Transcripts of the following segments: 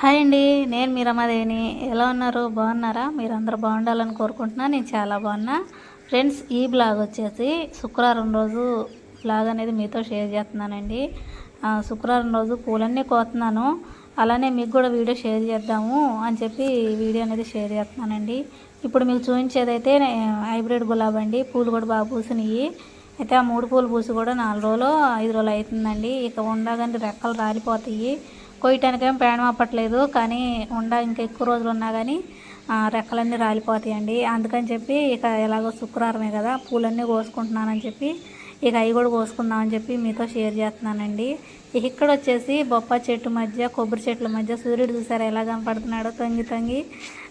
Hi అండి నేను మీ ఎలా ఉన్నారు? బాగున్నారా? మీరందరూ బాగుండాలని కోరుకుంటున్నా. నేను చాలా బాగున్నా. ఫ్రెండ్స్ ఈ బ్లాగ్ వచ్చేసి శుక్రవారం రోజు బ్లాగ్ అనేది మీతో షేర్ చేస్తున్నానండి. శుక్రవారం రోజు పూలన్నీ కోతున్నాను. అలానే మీకు కూడా వీడియో షేర్ చేద్దాము అని చెప్పి వీడియో అనేది షేర్ చేస్తున్నానండి. ఇప్పుడు మీకు చూపించేదైతే హైబ్రిడ్ గులాబీ అండి. పూలు కూడా బాగా పూసినాయి. అయితే ఆ మూడు పూలు పూసి కూడా నాలుగు రోజులు ఐదు రోజులు అవుతుందండి. ఇక ఉండగానే రెక్కలు రాలిపోతాయి. కొయ్యటానికేం ప్రయాణం అప్పట్లేదు కానీ ఉండ ఇంకా ఎక్కువ రోజులు ఉన్నా కానీ రెక్కలన్నీ రాలిపోతాయండి. అందుకని చెప్పి ఇక ఎలాగో శుక్రవారమే కదా పూలన్నీ కోసుకుంటున్నానని చెప్పి ఇక అవి కూడా కోసుకుందామని చెప్పి మీతో షేర్ చేస్తున్నానండి. ఇక ఇక్కడ వచ్చేసి బొప్పాయి చెట్టు మధ్య కొబ్బరి చెట్ల మధ్య సూర్యుడు చూసారా ఎలా కనపడుతున్నాడో? తొంగి తొంగి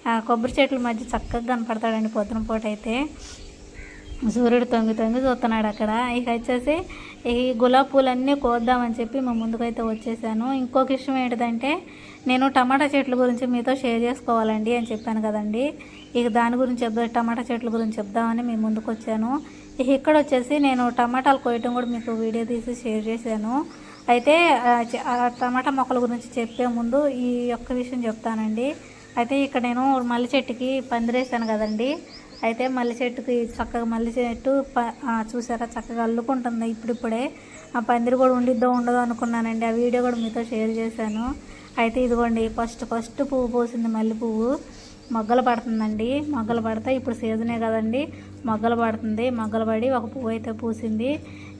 ఆ, కొబ్బరి చెట్ల మధ్య చక్కగా కనపడతాడండి పొద్దున పూట అయితే. సూర్యుడు తొంగి తొంగి చూస్తున్నాడు అక్కడ. ఇక వచ్చేసి ఈ గులాబీ పూలన్నీ కోద్దామని చెప్పి మా ముందుకైతే వచ్చేసాను. ఇంకొక విషయం ఏంటిదంటే నేను టమాటా చెట్ల గురించి మీతో షేర్ చేసుకోవాలండి అని చెప్పాను కదండి. ఇక దాని గురించి చెప్దా టమాటా చెట్ల గురించి చెప్దామని మీ ముందుకు వచ్చాను ఇక ఇక్కడ వచ్చేసి నేను టమాటాలు కోయటం కూడా మీకు వీడియో తీసి షేర్ చేశాను. అయితే ఆ, టమాటా మొక్కల గురించి చెప్పే ముందు ఈ ఒక్క విషయం చెప్తానండి. అయితే ఇక్కడ నేను మల్లి చెట్టుకి పందిరేసాను కదండి. అయితే మల్లె చెట్టుకి చక్కగా మల్లె చెట్టు ప చూసారా? చక్కగా అల్లుకుంటుంది ఇప్పుడిప్పుడే. ఆ పందిరి కూడా ఉండిద్దో ఉండదో అనుకున్నానండి. ఆ వీడియో కూడా మీతో షేర్ చేశాను. అయితే ఇదిగోండి ఫస్ట్ ఫస్ట్ పువ్వు పోసింది మల్లె పువ్వు. మొగ్గలు పడుతుందండి. మొగ్గలు పడితే ఇప్పుడు సీజనే కదండి. మొగ్గలు పడుతుంది. మొగ్గలు పడి ఒక పువ్వు అయితే పూసింది.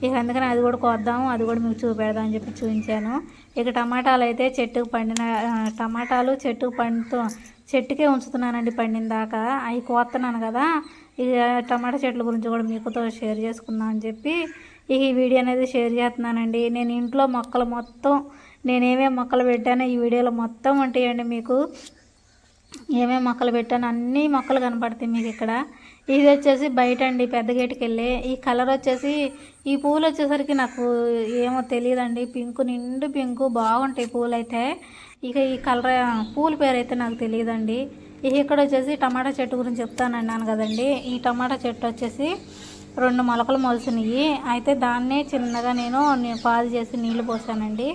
ఇక అందుకని అది కూడా కోద్దాము అది కూడా మీకు చూపెడదాం అని చెప్పి చూపించాను. ఇక టమాటాలు అయితే చెట్టుకు పండిన టమాటాలు చెట్టుకు పండుతూ చెట్టుకే ఉంచుతున్నానండి పండిన దాకా అవి కోస్తున్నాను కదా. ఇక టమాటా చెట్ల గురించి కూడా మీకుతో షేర్ చేసుకుందాం అని చెప్పి ఈ వీడియో అనేది షేర్ చేస్తున్నానండి. నేను ఇంట్లో మొక్కలు మొత్తం నేనేమే మొక్కలు పెట్టానో ఈ వీడియోలో మొత్తం ఉంటాయండి మీకు. ఏమేమి మొక్కలు పెట్టాను అన్ని మొక్కలు కనపడతాయి మీకు ఇక్కడ. ఇది వచ్చేసి బయట అండి పెద్ద గేటుకి వెళ్ళి. ఈ కలర్ వచ్చేసి ఈ పూలు వచ్చేసరికి నాకు ఏమో తెలియదండి. పింక్ నిండు పింక్ బాగుంటాయి పూలు అయితే ఇక ఈ కలర్ పూల పేరు అయితే నాకు తెలియదండి. ఇక ఇక్కడ వచ్చేసి టమాటా చెట్టు గురించి చెప్తాను అన్నాను కదండి. ఈ టమాటా చెట్టు వచ్చేసి రెండు మొలకలు మొలిసినాయి. అయితే దాన్నే చిన్నగా నేను పాదు పాలు చేసి నీళ్ళు పోసానండి.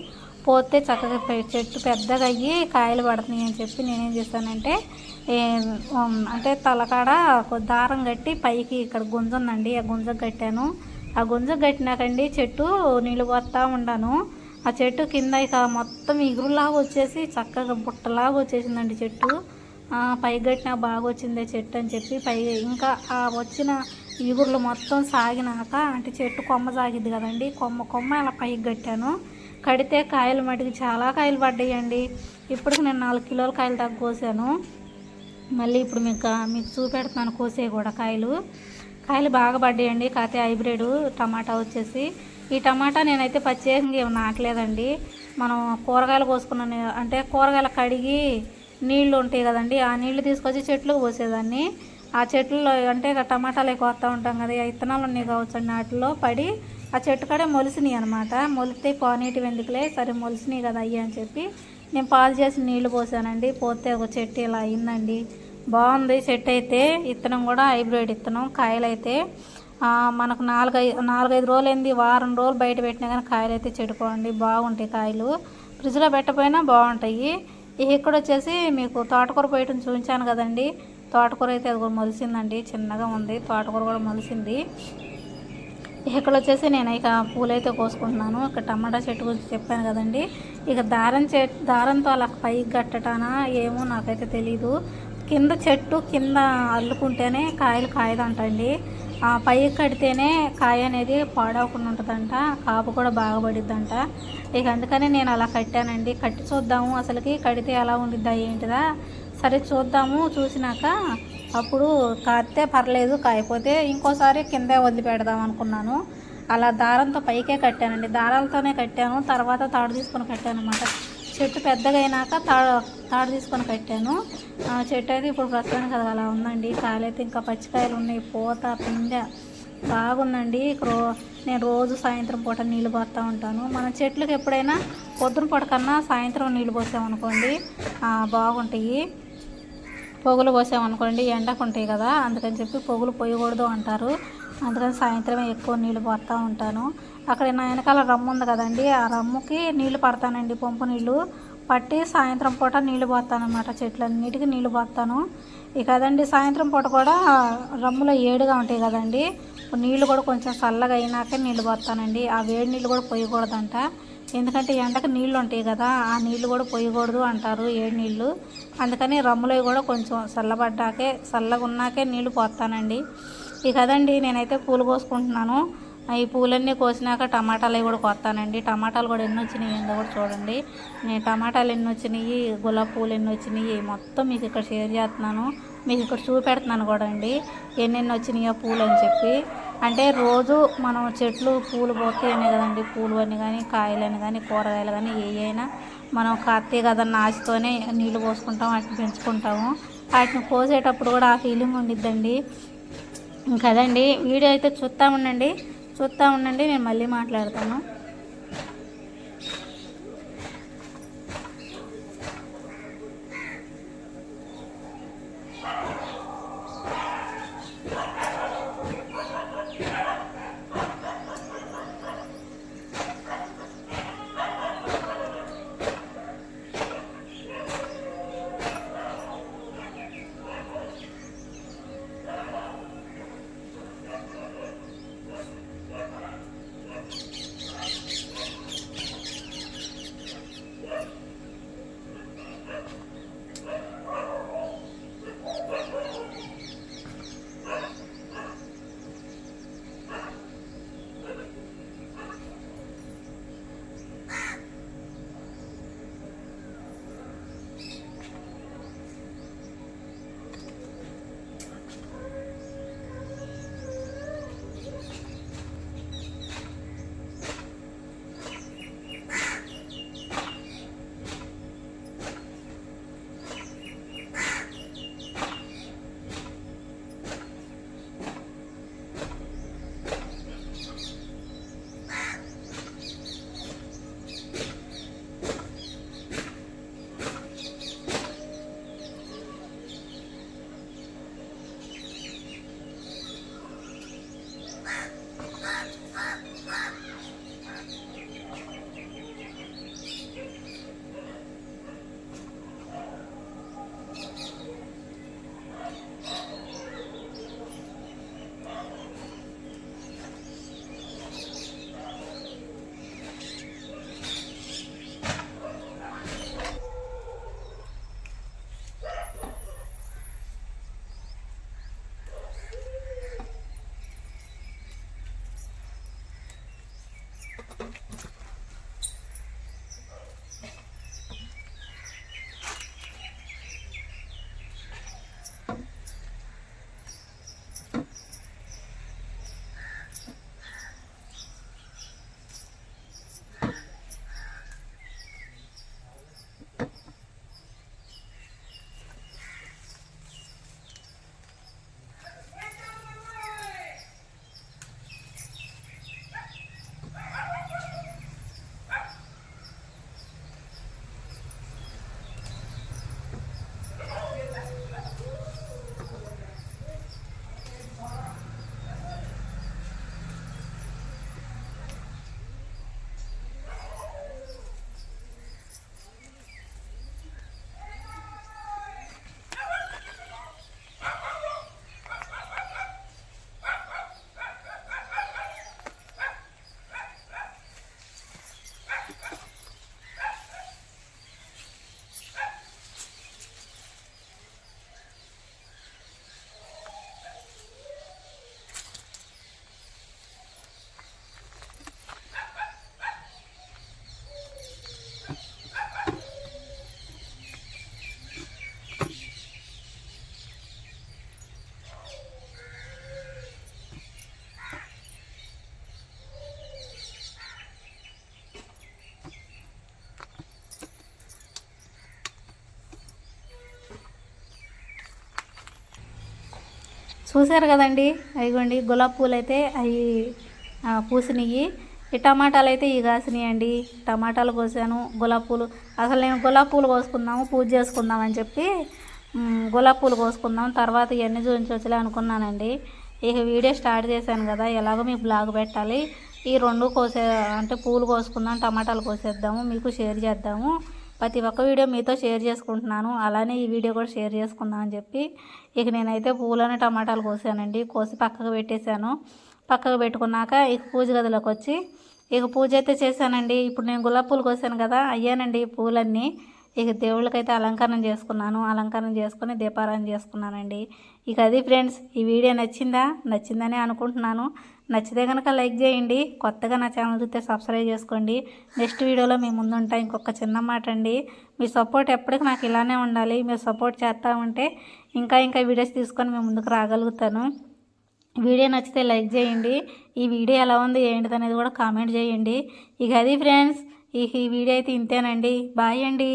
పోతే చక్కగా చెట్టు పెద్దగా అయ్యి కాయలు పడుతున్నాయి అని చెప్పి నేనేం చేశానంటే అంటే తలకాడ దారం కట్టి పైకి ఇక్కడ గుంజ ఉందండి ఆ గుంజకు కట్టాను. ఆ గుంజకు కట్టినాకండి చెట్టు నీళ్ళు పోస్తూ ఉండాను. ఆ చెట్టు కింద ఇక మొత్తం ఇగురులాగా వచ్చేసి చక్కగా బుట్టలాగా వచ్చేసిందండి చెట్టు. పైకి కట్టినా బాగా వచ్చిందే చెట్టు అని చెప్పి పై ఇంకా ఆ వచ్చిన ఇగుర్లు మొత్తం సాగినాక అంటే చెట్టు కొమ్మ సాగిద్ది కదండి కొమ్మ కొమ్మ అలా పైకి కట్టాను. కడితే కాయలు మటుకు చాలా కాయలు పడ్డాయండి. ఇప్పటికి నేను నాలుగు కిలోల కాయలు దాకా కోసాను. మళ్ళీ ఇప్పుడు మీకు మీకు చూపెడుతున్నాను కోసే కూడా కాయలు. కాయలు బాగా పడ్డాయండి. కాతే హైబ్రిడ్ టమాటా వచ్చేసి. ఈ టమాటా నేనైతే ప్రత్యేకంగా ఏమి నాటలేదండి. మనం కూరగాయలు కోసుకున్న అంటే కూరగాయలు కడిగి నీళ్ళు ఉంటాయి కదండి ఆ నీళ్ళు తీసుకొచ్చి చెట్లకు పోసేదాన్ని ఆ చెట్లలో అంటే ఇక టమాటాలు కోస్తా ఉంటాం కదా ఇత్తనాలు విత్తనాలు ఉన్నాయి కావచ్చు అండి వాటిలో పడి ఆ చెట్టు కాడ మొలిసినాయి అనమాట మొలితే పోనీటి వెందుకులే సరే మొలిసినాయి కదా అయ్యి అని చెప్పి నేను పాలు చేసి నీళ్ళు పోసానండి. పోతే ఒక చెట్టు ఇలా అయిందండి. బాగుంది చెట్టు అయితే. విత్తనం కూడా హైబ్రిడ్ విత్తనం కాయలు అయితే మనకు నాలుగైదు నాలుగైదు రోజులు ఏంది వారం రోజులు బయట పెట్టినా కానీ కాయలు అయితే చెడిపోండి బాగుంటాయి కాయలు. ఫ్రిడ్జ్లో పెట్టపోయినా బాగుంటాయి. ఇక్కడ వచ్చేసి మీకు తోటకూర పోయటం చూపించాను కదండి. తోటకూర అయితే అది కూడా మొలిసిందండి. చిన్నగా ఉంది. తోటకూర కూడా మొలిసింది. ఇక్కడ వచ్చేసి నేను ఇక పూలైతే కోసుకుంటున్నాను. ఇక టమాటా చెట్టు గురించి చెప్పాను కదండి. ఇక దారం చెట్ దారంతో అలా పైకి కట్టటానా ఏమో నాకైతే తెలీదు. కింద చెట్టు కింద అల్లుకుంటేనే కాయలు కాయదంటండి. ఆ పైకి కడితేనే కాయ అనేది పాడవకుండా ఉంటుందంట కాపు కూడా బాగా పడిద్దంట. ఇక అందుకని నేను అలా కట్టానండి. కట్టి చూద్దాము అసలుకి కడితే ఎలా ఉండిద్దా ఏంటిదా. సరే చూద్దాము చూసినాక అప్పుడు కాస్తే పర్లేదు కాయపోతే ఇంకోసారి కిందే వదిలిపెడదాం అనుకున్నాను. అలా దారంతో పైకే కట్టానండి. దారాలతోనే కట్టాను. తర్వాత తాడు తీసుకొని కట్టాను అనమాట చెట్టు పెద్దగా అయినాక తాడు తాడు తీసుకొని కట్టాను. చెట్టు అయితే ఇప్పుడు ప్రస్తుతానికి అది అలా ఉందండి. కాయలు ఇంకా పచ్చికాయలు ఉన్నాయి. పూత పిండ బాగుందండి. రో నేను రోజు సాయంత్రం పూట నీళ్ళు పోస్తూ ఉంటాను. మన చెట్లకు ఎప్పుడైనా పొద్దున పూట కన్నా సాయంత్రం నీళ్ళు పోసామనుకోండి బాగుంటాయి. పొగులు పోసామనుకోండి ఎండకు ఉంటాయి కదా అందుకని చెప్పి పొగులు పోయకూడదు అంటారు. అందుకని సాయంత్రమే ఎక్కువ నీళ్ళు పోస్తూ ఉంటాను. అక్కడ నా వెనకాల రమ్ము ఉంది కదండి ఆ రమ్ముకి నీళ్ళు పడతానండి పంపు నీళ్ళు. పట్టి సాయంత్రం పూట నీళ్ళు పోస్తాను అనమాట చెట్లన్నిటికీ నీళ్ళు పోస్తాను. ఇక అదండి సాయంత్రం పూట కూడా రమ్ములో ఏడుగా ఉంటాయి కదండి. నీళ్ళు కూడా కొంచెం చల్లగా అయినాకే నీళ్ళు పోస్తానండి. ఆ వేడి నీళ్ళు కూడా పోయకూడదంట. ఎందుకంటే ఎండకు నీళ్ళు ఉంటాయి కదా ఆ నీళ్ళు కూడా పోయకూడదు అంటారు ఏడు నీళ్ళు. అందుకని రమ్ములో కూడా కొంచెం చల్లబడ్డాకే చల్లగా ఉన్నాకే నీళ్ళు పోస్తానండి. ఇక కదండి నేనైతే పూలు కోసుకుంటున్నాను. ఈ పూలన్నీ కోసినాక టమాటాలు అవి కూడా కొత్తానండి టమాటాలు కూడా ఎన్ని వచ్చినాయి ఏందో కూడా చూడండి. నేను టమాటాలు ఎన్ని వచ్చినాయి గులాబ్ పూలు ఎన్ని వచ్చినాయి మొత్తం మీకు ఇక్కడ షేర్ చేస్తున్నాను. మీకు ఇక్కడ చూపెడుతున్నాను కూడా అండి. ఎన్నెన్ని వచ్చినాయో పూలు అని చెప్పి. అంటే రోజు మనం చెట్లు పూలు పోతాయనే కదండి. పూలు అని కానీ కాయలని కానీ కూరగాయలు కానీ ఏ అయినా మనం కత్తి కదన్న ఆశతోనే నీళ్ళు పోసుకుంటాం వాటిని పెంచుకుంటాము. వాటిని కోసేటప్పుడు కూడా ఆ ఫీలింగ్ ఉండిద్దండి. కదండి వీడియో అయితే చూస్తూ ఉండండి. చూస్తూ ఉండండి నేను మళ్ళీ మాట్లాడతాను. చూసారు కదండి? అదిగోండి గులాబీ పూలు అయితే అవి పూసినవి ఈ టమాటాలు అయితే ఈ కాసినాయి అండి టమాటాలు కోసాను గులాబీ పూలు. అసలు నేను గులాబీ పూలు కోసుకుందాము పూజ చేసుకుందాం అని చెప్పి గులాబీ పూలు కోసుకుందాం. తర్వాత ఇవన్నీ చూపించవచ్చులే అనుకున్నానండి. ఇక వీడియో స్టార్ట్ చేశాను కదా ఎలాగో మీకు బ్లాగ్ పెట్టాలి. ఈ రెండు కోసే అంటే పూలు కోసుకుందాం టమాటాలు కోసేద్దాము మీకు షేర్ చేద్దాము. ప్రతి ఒక్క వీడియో మీతో షేర్ చేసుకుంటున్నాను. అలానే ఈ వీడియో కూడా షేర్ చేసుకుందాం అని చెప్పి ఇక నేనైతే పూలను టమాటాలు కోసానండి. కోసి పక్కకు పెట్టేశాను. పక్కకు పెట్టుకున్నాక ఇక పూజ గదిలోకి వచ్చి ఇక పూజ అయితే చేశానండి. ఇప్పుడు నేను గులాబీ పూలు కోసాను కదా అయ్యానండి పూలన్నీ. ఇక దేవుళ్ళకైతే అలంకరణ చేసుకున్నాను. అలంకరణ చేసుకుని దీపారాధన చేసుకున్నానండి. ఇక అది ఫ్రెండ్స్ ఈ వీడియో నచ్చిందా? నచ్చిందని అనుకుంటున్నాను. నచ్చితే కనుక లైక్ చేయండి. కొత్తగా నా ఛానల్ చూస్తే సబ్స్క్రైబ్ చేసుకోండి. నెక్స్ట్ వీడియోలో మీ ముందు ఉంటా ఇంకొక చిన్న మాట అండి. మీ సపోర్ట్ ఎప్పటికీ నాకు ఇలానే ఉండాలి. మీరు సపోర్ట్ చేస్తూ ఉంటే ఇంకా ఇంకా వీడియోస్ తీసుకొని మేము ముందుకు రాగలుగుతాను. వీడియో నచ్చితే లైక్ చేయండి. ఈ వీడియో ఎలా ఉంది ఏంటిది అనేది కూడా కామెంట్ చేయండి. ఇక అది ఫ్రెండ్స్ ఈ వీడియో అయితే ఇంతేనండి. బాయ్ అండి.